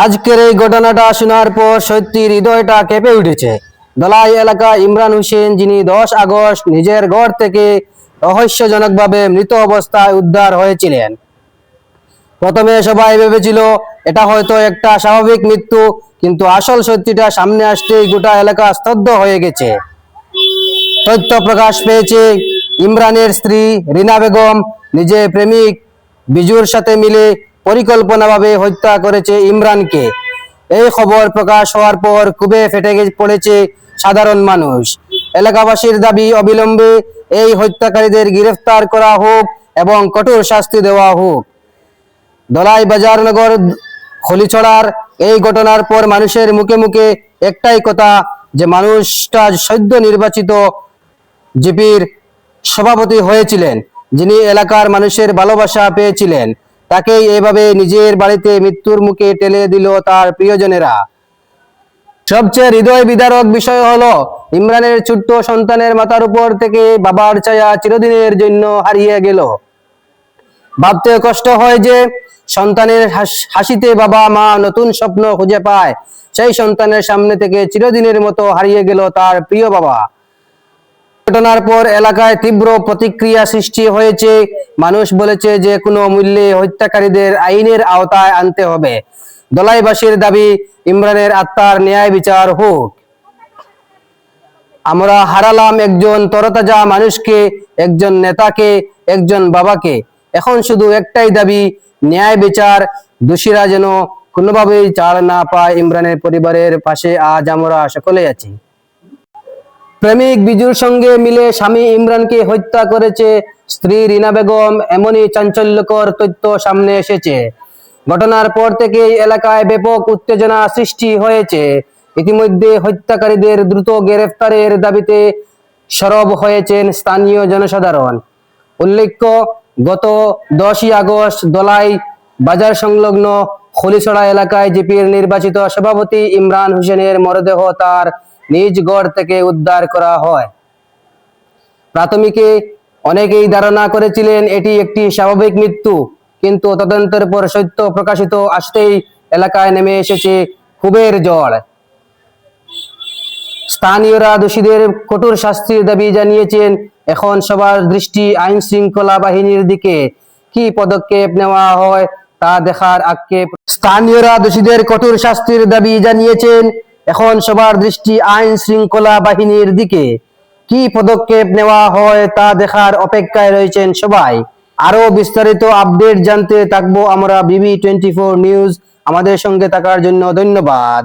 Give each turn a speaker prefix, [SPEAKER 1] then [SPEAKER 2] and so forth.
[SPEAKER 1] আজকের এই ঘটনাটা শোনার পর সত্যি হৃদয়টা কেঁপে উঠেছে। দলাই এলাকা ইমরান হোসেন, যিনি দশ আগস্ট নিজের ঘর থেকে রহস্যজনকভাবে মৃত অবস্থায় উদ্ধার হয়েছিলেন। প্রথমে সবাই ভেবেছিল, এটা হয়তো একটা স্বাভাবিক মৃত্যু, কিন্তু আসল সত্যিটা সামনে আসতেই গোটা এলাকা স্তব্ধ হয়ে গেছে। তথ্য প্রকাশ পেয়েছে, ইমরানের স্ত্রী রিনা বেগম নিজে প্রেমিক, বিজুর সাথে মিলে পরিকল্পনাভাবে হত্যা করেছে ইমরানকে। এই খবর প্রকাশ হওয়ার পর খুবই ফেটে পড়েছে সাধারণ মানুষ। এলাকাবাসীর দাবি অবিলম্বে এই হত্যাকারীদের গ্রেফতার করা হোক এবং কঠোর শাস্তি দেওয়া হোক। দলাই বাজারনগর খলিছড়ার এই ঘটনার পর মানুষের মুখে মুখে একটাই কথা, যে মানুষটা সদ্য নির্বাচিত জিপির সভাপতি হয়েছিলেন, যিনি এলাকার মানুষের ভালোবাসা পেয়েছিলেন। তাকেই এভাবে নিজের বাড়িতে মৃত্যুর মুখে ঠেলে দিল তার প্রিয়জনেরা। সবচেয়ে হৃদয় বিদারক বিষয় হলো, ইমরানের ছোট্ট সন্তানের মাথার উপর থেকে বাবার ছায়া চিরদিনের জন্য হারিয়ে গেল। ভাবতে কষ্ট হয় যে সন্তানের হাসিতে বাবা মা নতুন স্বপ্ন খুঁজে পায়। সেই সন্তানের সামনে থেকে চিরদিনের মতো হারিয়ে গেল তার প্রিয় বাবা। ঘটনার পর এলাকায় তীব্র প্রতিক্রিয়া সৃষ্টি হয়েছে। মানুষ বলেছে যে কোনো মূল্যে হত্যাকারীদের আইনের আওতায় আনতে হবে। দলাইবাসীর দাবি, ইমরানের আত্মার ন্যায় বিচার হোক। আমরা হারালাম একজন তরতাজা মানুষকে, একজন নেতাকে, একজন বাবাকে। এখন শুধু একটাই দাবি, ন্যায় বিচার। দোষীরা যেন কোনোভাবেই চাল না পায় ইমরানের পরিবারের পাশে। আজ আমরা সকলে আছি। প্রেমিক বিজুর সঙ্গে মিলে স্বামী ইমরানকে হত্যা করেছে। স্ত্রী রিনা বেগম এমনই চাঞ্চল্যকর তথ্য সামনে এসেছে। ঘটনার পর থেকেই এলাকায় ব্যাপক উত্তেজনা সৃষ্টি হয়েছে। ইতিমধ্যে হত্যাকারীদের দ্রুত গ্রেফতারের দাবিতে সরব হয়েছেন স্থানীয় জনসাধারণ। উল্লেখ্য, গত দশই আগস্ট দলাই বাজার সংলগ্ন খলিছড়া এলাকায় জিপির নির্বাচিত সভাপতি ইমরান হোসেনের মরদেহ তার নিজ গড় থেকে উদ্ধার করা হয়। প্রাথমিকে অনেকেই ধারণা করেছিলেন এটি একটি স্বাভাবিক মৃত্যু, কিন্তু তদন্তের পর সত্য প্রকাশিত আসতেই এলাকায় নেমে এসেছে ক্ষোভের জল স্থানীয়রা দোষীদের কঠোর শাস্তির দাবি জানিয়েছেন, এখন সবার দৃষ্টি আইন শৃঙ্খলা বাহিনীর দিকে। কি পদক্ষেপ নেওয়া হয় তা দেখার আক্ষেপ। স্থানীয়রা দোষীদের কঠোর শাস্তির দাবি জানিয়েছেন এখন সবার দৃষ্টি আইন শৃঙ্খলা বাহিনীর দিকে। কি পদক্ষেপ নেওয়া হয় তা দেখার অপেক্ষায় রয়েছেন সবাই। আরও বিস্তারিত আপডেট জানতে থাকব আমরা বিবি টোয়েন্টি ফোর নিউজ। আমাদের সঙ্গে থাকার জন্য ধন্যবাদ।